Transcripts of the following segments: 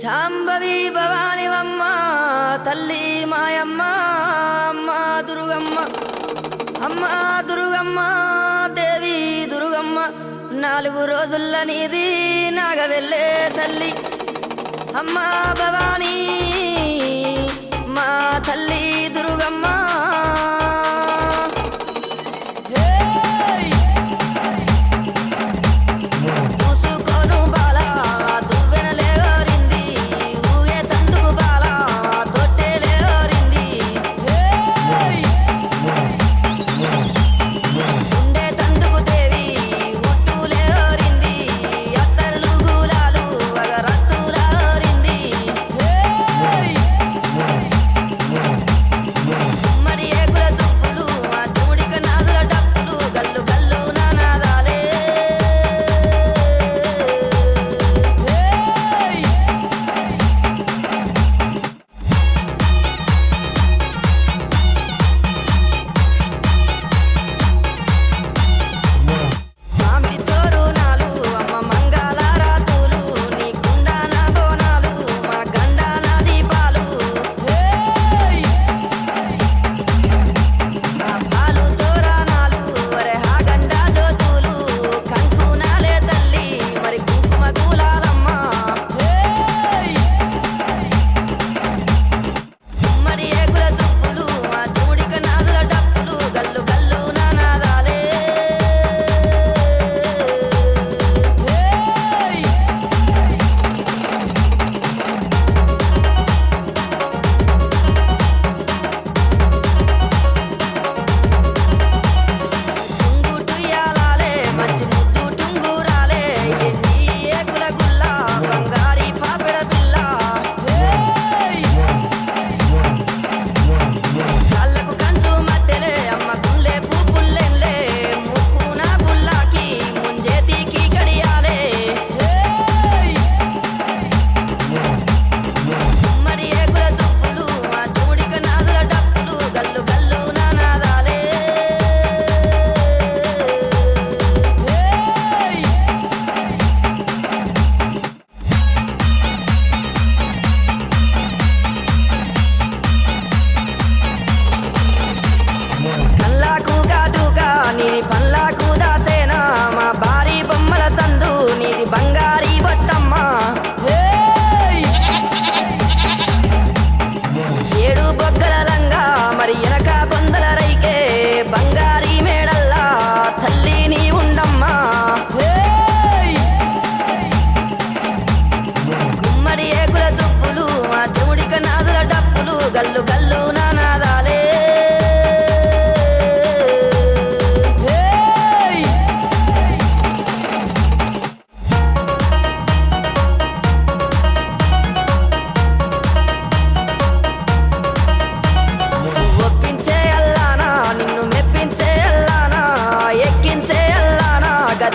శాంభవి భవానివమ్మ తల్లి మాయమ్మ అమ్మ దుర్గమ్మ అమ్మ దుర్గమ్మ దేవి దుర్గమ్మ నాలుగు రోజుల్లో నీది నాగవెళ్ళే తల్లి అమ్మ Bhavani.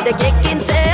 the kick in quince